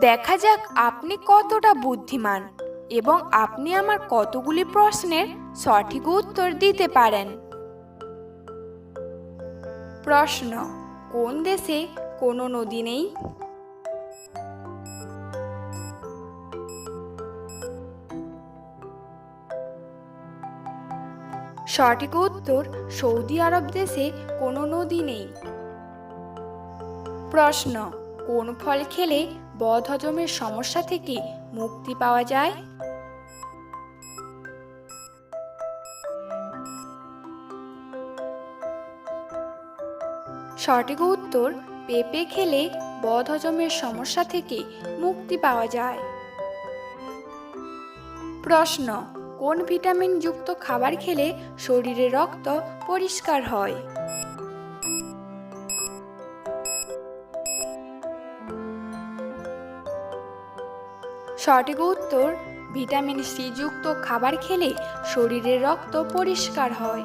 দেখা যাক আপনি কতটা বুদ্ধিমান এবং আপনি আমার কতগুলি প্রশ্নের সঠিক উত্তর দিতে পারেন। প্রশ্ন, কোন দেশে কোনো নদী নেই? সঠিক উত্তর, সৌদি আরব দেশে কোনো নদী নেই। প্রশ্ন কোন ফল খেলে বদহজমের সমস্যা থেকে মুক্তি পাওয়া যায়? সঠিক উত্তর, পেঁপে খেলে বদহজমের সমস্যা থেকে মুক্তি পাওয়া যায়। প্রশ্ন, কোন ভিটামিন যুক্ত খাবার খেলে শরীরে রক্ত পরিষ্কার হয়? সঠিক উত্তর, ভিটামিন সি যুক্ত খাবার খেলে শরীরের রক্ত পরিষ্কার হয়।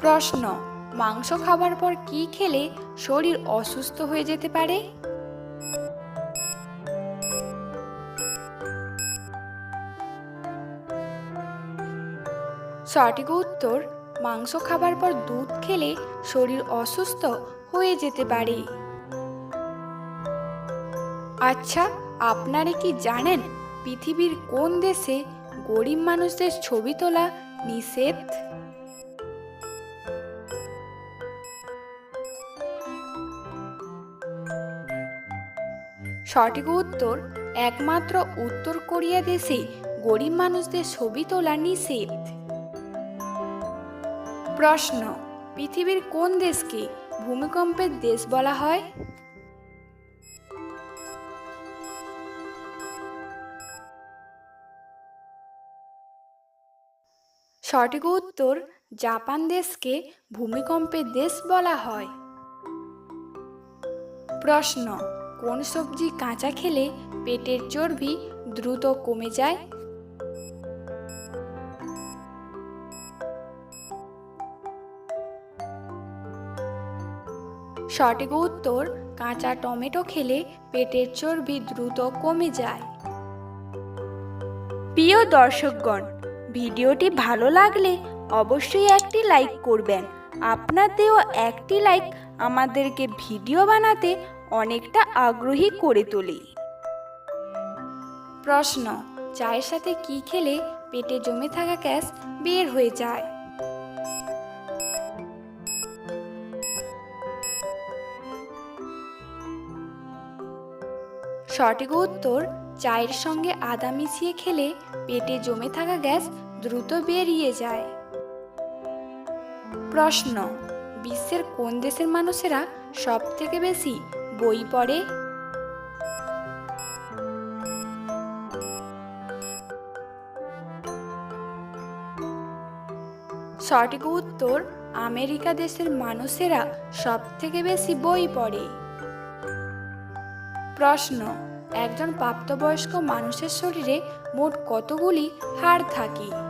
প্রশ্ন, মাংস খাবার পর কি খেলে শরীর অসুস্থ হয়ে যেতে পারে? সঠিক উত্তর, মাংস খাবার পর দুধ খেলে শরীর অসুস্থ হয়ে যেতে পারে। আচ্ছা আপনারা কি জানেন পৃথিবীর কোন দেশে গরিব মানুষদের ছবি তোলা নিষেধ? সঠিক উত্তর, একমাত্র উত্তর কোরিয়া দেশে গরিব মানুষদের ছবি তোলা নিষেধ। প্রশ্ন, পৃথিবীর কোন দেশকে ভূমিকম্পের দেশ বলা হয়? সঠিক উত্তর জাপান দেশকে ভূমিকম্পের দেশ বলা হয়। প্রশ্ন, কোন সবজি কাঁচা খেলে পেটের চর্বি দ্রুত কমে যায়? সঠিক উত্তর, কাঁচা টমেটো খেলে পেটের চর্বি দ্রুত কমে যায়। প্রিয় দর্শকগণ ভিডিওটি ভালো লাগলে অবশ্যই একটি লাইক করবেন। আপনার দেওয়া একটি লাইক আমাদেরকে ভিডিও বানাতে অনেকটা আগ্রহী করে তোলে। প্রশ্ন, চায়ের সাথে কি খেলে পেটে জমে থাকা গ্যাস বের হয়ে যায়? সঠিক উত্তর, চায়ের সঙ্গে আদা মিশিয়ে খেলে পেটে জমে থাকা গ্যাস দ্রুত বেরিয়ে যায়। প্রশ্ন, বিশ্বের কোন দেশের মানুষেরা সব থেকে বেশি বই পড়ে? সঠিক উত্তর, আমেরিকা দেশের মানুষেরা সব থেকে বেশি বই পড়ে। প্রশ্ন, একজন প্রাপ্তবয়স্ক মানুষের শরীরে মোট কতগুলি হাড় থাকে?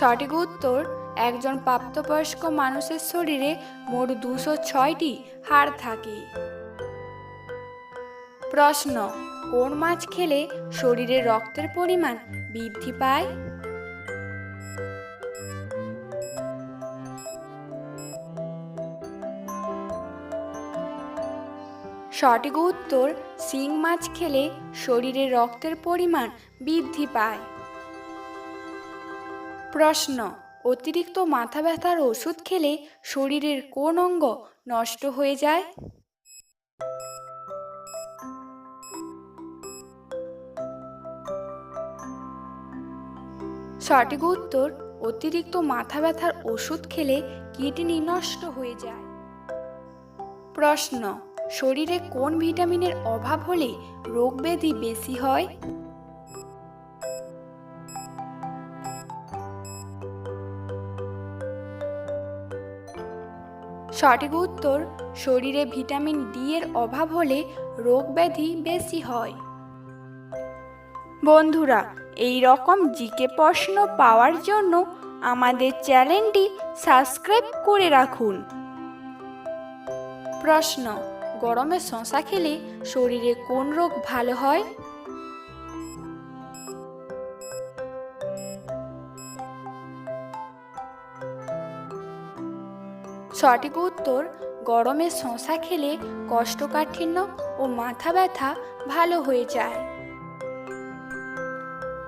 সঠিক উত্তর, একজন প্রাপ্তবয়স্ক মানুষের শরীরে মোট দুশো ছয়টি হাড় থাকে। প্রশ্ন, কোন মাছ খেলে শরীরে রক্তের পরিমাণ বৃদ্ধি পায়? সঠিক উত্তর, শিং মাছ খেলে শরীরে রক্তের পরিমাণ বৃদ্ধি পায়। প্রশ্ন, অতিরিক্ত মাথা ব্যথার ওষুধ খেলে শরীরের কোন অঙ্গ নষ্ট হয়ে যায়? সঠিক উত্তর, অতিরিক্ত মাথা ব্যথার ওষুধ খেলে কিডনি নষ্ট হয়ে যায়। প্রশ্ন, শরীরে কোন ভিটামিনের অভাব হলে রোগ বেশি হয়? সঠিক উত্তর, শরীরে ভিটামিন ডি এর অভাব হলে রোগ ব্যাধি বেশি হয়। বন্ধুরা, এই রকম জিকে প্রশ্ন পাওয়ার জন্য আমাদের চ্যানেলটি সাবস্ক্রাইব করে রাখুন। প্রশ্ন, গরমে শশা খেলে শরীরে কোন রোগ ভালো হয়? সঠিক উত্তর, গরমে শশা খেলে কষ্টকাঠিন্য ও মাথা ব্যথা ভালো হয়ে যায়।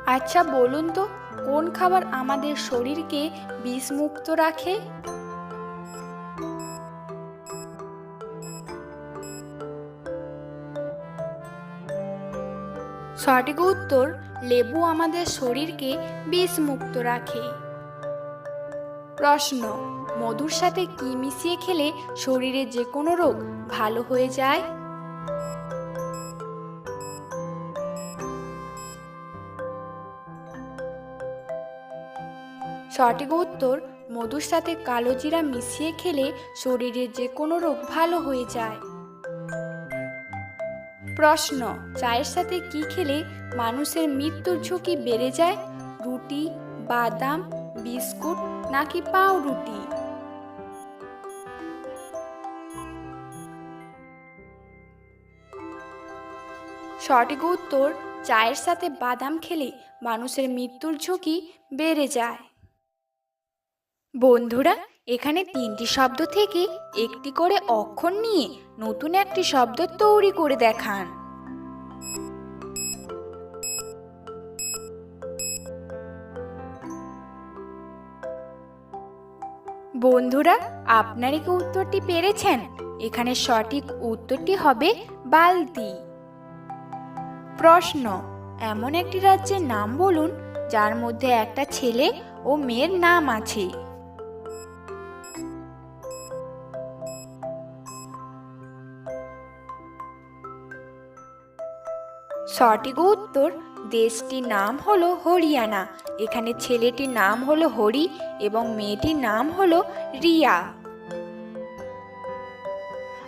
আচ্ছা বলুন তো, কোন খাবার আমাদের শরীরকে বিষমুক্ত রাখে? সঠিক উত্তর, লেবু আমাদের শরীরকে বিষমুক্ত রাখে। প্রশ্ন মধুর সাথে কি মিশিয়ে খেলে শরীরে যে কোনো রোগ ভালো হয়ে যায়? সঠিক উত্তর, মধুর সাথে কালো জিরা মিশিয়ে খেলে শরীরে যে কোনো রোগ ভালো হয়ে যায়। প্রশ্ন, চায়ের সাথে কি খেলে মানুষের মৃত্যুর ঝুঁকি বেড়ে যায়? রুটি, বাদাম, বিস্কুট নাকি পাউরুটি? সঠিক উত্তর, চায়ের সাথে বাদাম খেলে মানুষের মৃত্যুর ঝুঁকি বেড়ে যায়। বন্ধুরা, এখানে তিনটি শব্দ থেকে একটি করে অক্ষর নিয়ে নতুন একটি শব্দ তৈরি করে দেখান। বন্ধুরা, আপনারা কি উত্তরটি পেরেছেন? এখানে সঠিক উত্তরটি হবে বালতি। প্রশ্ন। এমন একটি রাজ্যের নাম বলুন, যার মধ্যে একটা ছেলে ও মেয়ের নাম আছে। সঠিক উত্তর, দেশটির নাম হলো হরিয়ানা। এখানে ছেলেটির নাম হলো হরি এবং মেয়েটির নাম হলো রিয়া।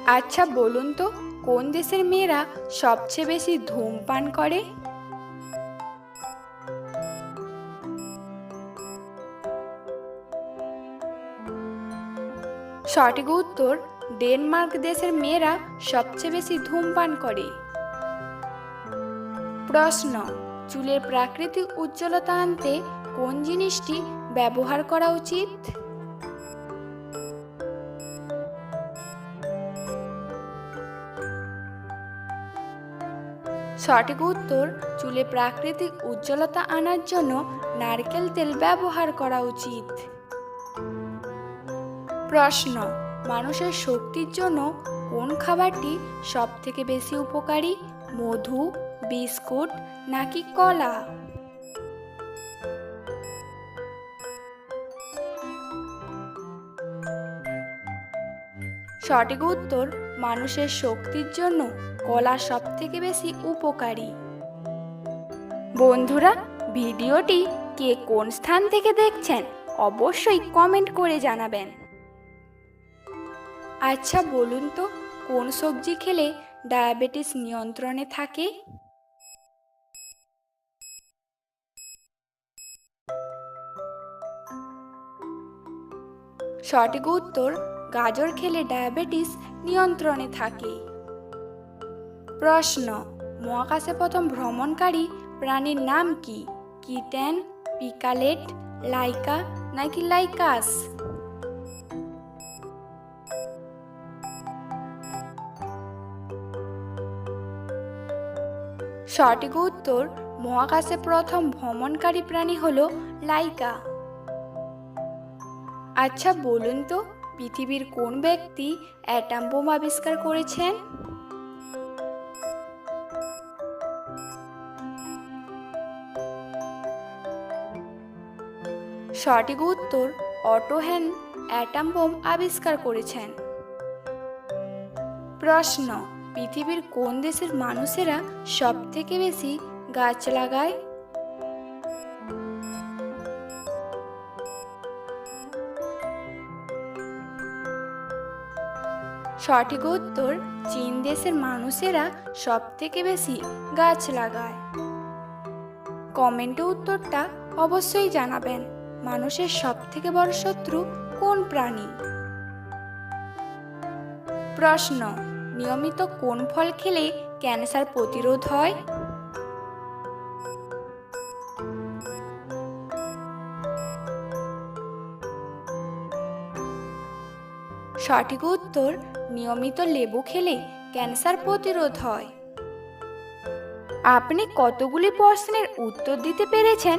আচ্ছা বলুন তো কোন দেশের মেয়েরা সবচেয়ে বেশি ধূমপান করে? সঠিক উত্তর, ডেনমার্ক দেশের মেয়েরা সবচেয়ে বেশি ধূমপান করে। প্রশ্ন, চুলের প্রাকৃতিক উজ্জ্বলতা আনতে কোন জিনিসটি ব্যবহার করা উচিত? সঠিক উত্তর, চুলে প্রাকৃতিক উজ্জ্বলতা আনার জন্য নারকেল তেল ব্যবহার করা উচিত। প্রশ্ন, মানুষের শক্তির জন্য কোন খাবারটি সব থেকে বেশি উপকারী? মধু, বিস্কুট নাকি কলা? সঠিক উত্তর, মানুষের শক্তির জন্য কলা সব থেকে বেশি উপকারী। বন্ধুরা, ভিডিওটি কে কোন স্থান থেকে দেখছেন অবশ্যই কমেন্ট করে জানাবেন। আচ্ছা বলুন তো, কোন সবজি খেলে ডায়াবেটিস নিয়ন্ত্রণে থাকে? সঠিক উত্তর, গাজর খেলে ডায়াবেটিস নিয়ন্ত্রণে থাকে। প্রশ্ন, মহাকাশে প্রথম ভ্রমণকারী প্রাণীর নাম কি? কিটেন, পিকালেট, লাইকা নাকি লাইকাস? সঠিক উত্তর, মহাকাশে প্রথম ভ্রমণকারী প্রাণী হল লাইকা। আচ্ছা বলুন তো, পৃথিবীর কোন ব্যক্তি অ্যাটাম বোম আবিষ্কার করেছেন? সঠিক উত্তর অটোহ্যান অ্যাটাম বোম আবিষ্কার করেছেন। প্রশ্ন, পৃথিবীর কোন দেশের মানুষেরা সব থেকে বেশি গাছ লাগায়? সঠিক উত্তর, চীন দেশের মানুষেরা সব থেকে বেশি গাছ লাগায়। কমেন্টে উত্তরটা অবশ্যই জানাবেন। মানুষের সবথেকে বড় শত্রু কোন প্রাণী? প্রশ্ন, নিয়মিত কোন ফল খেলে ক্যান্সার প্রতিরোধ হয়? সঠিক উত্তর, নিয়মিত লেবু খেলে ক্যান্সার প্রতিরোধ হয়। আপনি কতগুলি প্রশ্নের উত্তর দিতে পেরেছেন